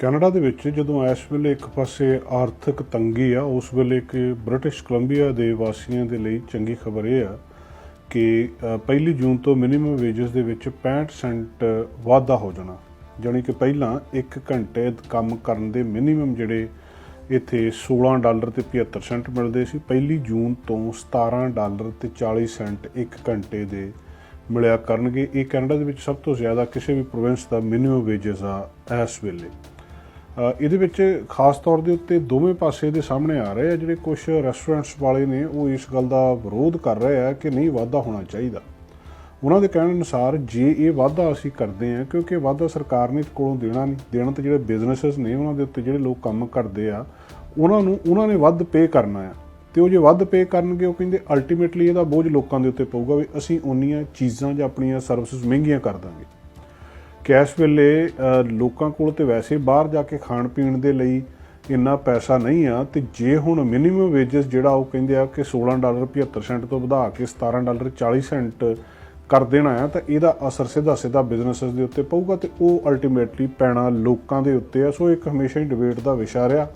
Canada ਦੇ ਵਿੱਚ ਜਦੋਂ ਇਸ ਵੇਲੇ ਇੱਕ ਪਾਸੇ ਆਰਥਿਕ ਤੰਗੀ ਆ ਉਸ ਵੇਲੇ ਕਿ ਬ੍ਰਿਟਿਸ਼ ਕੋਲੰਬੀਆ ਦੇ ਵਾਸੀਆਂ ਦੇ ਲਈ ਚੰਗੀ ਖਬਰ ਇਹ ਆ ਕਿ ਅ, ਪਹਿਲੀ ਜੂਨ ਤੋਂ ਮਿਨੀਮਮ ਵੇਜਸ ਦੇ ਵਿੱਚ 65 ਸੈਂਟ ਵਾਧਾ ਹੋ ਜਾਣਾ। ਜਾਣੀ ਕਿ ਪਹਿਲਾਂ 1 ਘੰਟੇ ਕੰਮ ਕਰਨ ਦੇ ਮਿਨੀਮਮ ਜਿਹੜੇ ਇੱਥੇ 16 ਡਾਲਰ ਤੇ 75 ਸੈਂਟ ਮਿਲਦੇ ਸੀ। ਪਹਿਲੀ ਜੂਨ ਤੋਂ 17 ਡਾਲਰ ਤੇ 40 ਸੈਂਟ 1 ਘੰਟੇ ਦੇ ਮਿਲਿਆ ਕਰਨਗੇ। ਇਹ ਕੈਨੇਡਾ ਦੇ ਵਿੱਚ ਸਭ ਤੋਂ ਜ਼ਿਆਦਾ ਕਿਸੇ ਵੀ ਪ੍ਰੋਵਿੰਸ ਦਾ ਮਿਨੀਮਮ ਵੇਜਸ ਆ ਇਸ ਵੇਲੇ। ਇਹਦੇ ਵਿੱਚ ਖਾਸ ਤੌਰ ਦੇ ਉੱਤੇ ਦੋਵੇਂ ਪਾਸੇ ਦੇ ਸਾਹਮਣੇ ਆ ਰਹੇ ਆ ਜਿਹੜੇ ਕੁਝ ਰੈਸਟੋਰੈਂਟਸ ਵਾਲੇ ਨੇ, ਉਹ ਇਸ ਗੱਲ ਦਾ ਵਿਰੋਧ ਕਰ ਰਹੇ ਆ ਕਿ ਨਹੀਂ ਵਾਧਾ ਹੋਣਾ ਚਾਹੀਦਾ। ਉਹਨਾਂ ਦੇ ਕਹਿਣ ਅਨੁਸਾਰ ਜੇ ਇਹ ਵਾਧਾ ਅਸੀਂ ਕਰਦੇ ਆ, ਕਿਉਂਕਿ ਵਾਧਾ ਸਰਕਾਰ ਨੇ ਕੋਲੋਂ ਦੇਣਾ ਨਹੀਂ, ਦੇਣਾ ਤਾਂ ਜਿਹੜੇ ਬਿਜ਼ਨੈਸਸ ਨੇ ਉਹਨਾਂ ਦੇ ਉੱਤੇ ਜਿਹੜੇ ਲੋਕ ਕੰਮ ਕਰਦੇ ਆ, ਉਹਨਾਂ ਨੂੰ, ਉਹਨਾਂ ਨੇ ਵੱਧ ਪੇ ਕਰਨਾ ਆ। ਤੇ ਉਹ ਜੇ ਵੱਧ ਪੇ ਕਰਨਗੇ, ਉਹ ਕਹਿੰਦੇ ਅਲਟੀਮੇਟਲੀ ਇਹਦਾ ਬੋਝ ਲੋਕਾਂ ਦੇ ਉੱਤੇ ਪਊਗਾ ਵੀ ਅਸੀਂ ਉਨੀਆਂ ਚੀਜ਼ਾਂ ਜਾਂ ਆਪਣੀਆਂ ਸਰਵਿਸਿਜ਼ ਮਹਿੰਗੀਆਂ ਕਰ ਦਾਂਗੇ। ਕਿ ਇਸ ਵੇਲੇ ਲੋਕਾਂ ਕੋਲ ਤੇ ਵੈਸੇ ਬਾਹਰ ਜਾ ਕੇ ਖਾਣ ਪੀਣ ਦੇ ਲਈ ਇੰਨਾ ਪੈਸਾ ਨਹੀਂ ਆ, ਤੇ ਜੇ ਹੁਣ ਮਿਨੀਮਮ ਵੇਜਸ ਜਿਹੜਾ ਉਹ ਕਹਿੰਦੇ ਆ ਕਿ 16 ਡਾਲਰ 75 ਸੈਂਟ ਤੋਂ ਵਧਾ ਕੇ 17 ਡਾਲਰ 40 ਸੈਂਟ ਕਰ ਦੇਣਾ ਆ, ਤਾਂ ਇਹਦਾ ਅਸਰ ਸਿੱਧਾ ਸਿੱਧਾ ਬਿਜ਼ਨੈਸਸ ਦੇ ਉੱਤੇ ਪਊਗਾ ਤੇ ਉਹ ਅਲਟੀਮੇਟਲੀ ਪੈਣਾ ਲੋਕਾਂ ਦੇ ਉੱਤੇ ਆ। ਸੋ ਇੱਕ ਹਮੇਸ਼ਾ ਹੀ ਡਿਬੇਟ ਦਾ ਵਿਸ਼ਾ ਰਿਹਾ।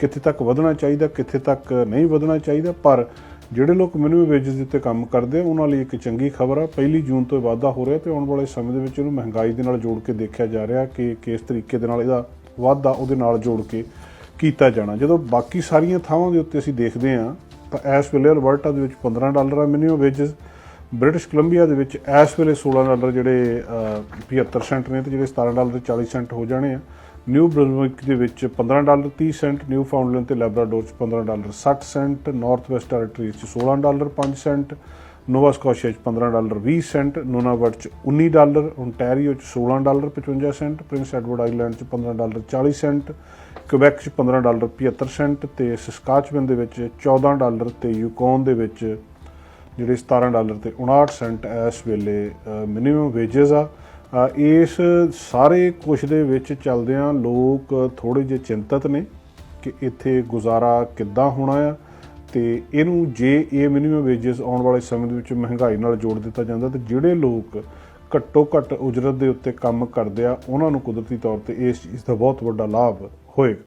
ਕਿੱਥੇ ਤੱਕ ਵਧਣਾ ਚਾਹੀਦਾ ਕਿੱਥੇ ਤੱਕ ਨਹੀਂ ਵਧਣਾ ਚਾਹੀਦਾ ਪਰ ਜਿਹੜੇ ਲੋਕ ਮਿਨੀਮਮ ਵੇਜਸ ਦੇ ਉੱਤੇ ਕੰਮ ਕਰਦੇ ਆ ਉਹਨਾਂ ਲਈ ਇੱਕ ਚੰਗੀ ਖਬਰ ਆ। ਪਹਿਲੀ ਜੂਨ ਤੋਂ ਵਾਧਾ ਹੋ ਰਿਹਾ ਤੇ ਆਉਣ ਵਾਲੇ ਸਮੇਂ ਦੇ ਵਿੱਚ ਇਹਨੂੰ ਮਹਿੰਗਾਈ ਦੇ ਨਾਲ ਜੋੜ ਕੇ ਦੇਖਿਆ ਜਾ ਰਿਹਾ ਕਿ ਕਿਸ ਤਰੀਕੇ ਦੇ ਨਾਲ ਇਹਦਾ ਵਾਧਾ ਉਹਦੇ ਨਾਲ ਜੋੜ ਕੇ ਕੀਤਾ ਜਾਣਾ। ਜਦੋਂ ਬਾਕੀ ਸਾਰੀਆਂ ਥਾਵਾਂ ਦੇ ਉੱਤੇ ਅਸੀਂ ਦੇਖਦੇ ਆ ਤਾਂ ਇਸ ਵੇਲੇ ਅਲਬਰਟਾ ਦੇ ਵਿੱਚ 15 ਡਾਲਰ ਆ ਮਿਨੀਮਮ ਵੇਜਸ ਬ੍ਰਿਟਿਸ਼ ਕੋਲੰਬੀਆ ਦੇ ਵਿੱਚ ਇਸ ਵੇਲੇ 16 ਡਾਲਰ ਜਿਹੜੇ ਅ, 75 ਸੈਂਟ ਨੇ ਤੇ ਜਿਹੜੇ 17 ਡਾਲਰ ਤੇ 40 ਸੈਂਟ ਹੋ ਜਾਣੇ ਆ। ਨਿਊ ਬ੍ਰੁਨਸਵਿਕ ਦੇ ਵਿੱਚ 15 ਡਾਲਰ 30 ਸੈਂਟ, ਨਿਊ ਫਾਊਂਡਲੈਂਡ ਤੇ ਲੈਬਰਾਡੋਰ ਚ 15 dollar 60 cent, North West Territory ਚ 16 ਡਾਲਰ 5 ਸੈਂਟ, ਨੋਵਾ ਸਕੋਸ਼ੀਆ ਚ 15 ਡਾਲਰ 20 ਸੈਂਟ, ਨੁਨਾਵਟ ਚ 19 ਡਾਲਰ ਓਨਟਾਰੀਓ ਚ 16 dollar 55 cent, Prince Edward Island ਚ 15 ਡਾਲਰ 40 ਸੈਂਟ ਕੁਬੈਕ ਚ 15 ਡਾਲਰ 75 ਸੈਂਟ ਤੇ ਸਸਕਾਚਵਨ ਦੇ ਵਿੱਚ 14 ਡਾਲਰ ਤੇ ਯੂਕੋਨ ਦੇ ਵਿੱਚ, ਜਿਹੜੇ 17 ਡਾਲਰ ਤੇ 59 ਸੈਂਟ ਇਸ ਵੇਲੇ ਮਿਨੀਮਮ ਵੇਜਸ ਆ। ਇਸ ਸਾਰੇ ਕੁਛ ਦੇ ਵਿੱਚ ਚੱਲਦਿਆਂ ਲੋਕ ਥੋੜੇ ਜਿਹੇ ਚਿੰਤਤ ਨੇ ਕਿ ਇੱਥੇ ਗੁਜ਼ਾਰਾ ਕਿੱਦਾਂ ਹੋਣਾ ਆ ਤੇ ਇਹਨੂੰ ਜੇ ਇਹ ਮਿਨੀਮਮ ਵੇਜਸ ਆਉਣ ਵਾਲੇ ਸਮੇਂ ਦੇ ਵਿੱਚ ਮਹਿੰਗਾਈ ਨਾਲ ਜੋੜ ਦਿੱਤਾ ਜਾਂਦਾ ਤੇ ਜਿਹੜੇ ਲੋਕ ਘੱਟੋ ਘੱਟ ਉਜਰਤ ਦੇ ਉੱਤੇ ਕੰਮ ਕਰਦੇ ਆ, ਉਹਨਾਂ ਨੂੰ ਕੁਦਰਤੀ ਤੌਰ ਤੇ ਇਸ ਚੀਜ਼ ਦਾ ਬਹੁਤ ਵੱਡਾ ਲਾਭ ਹੋਏਗਾ।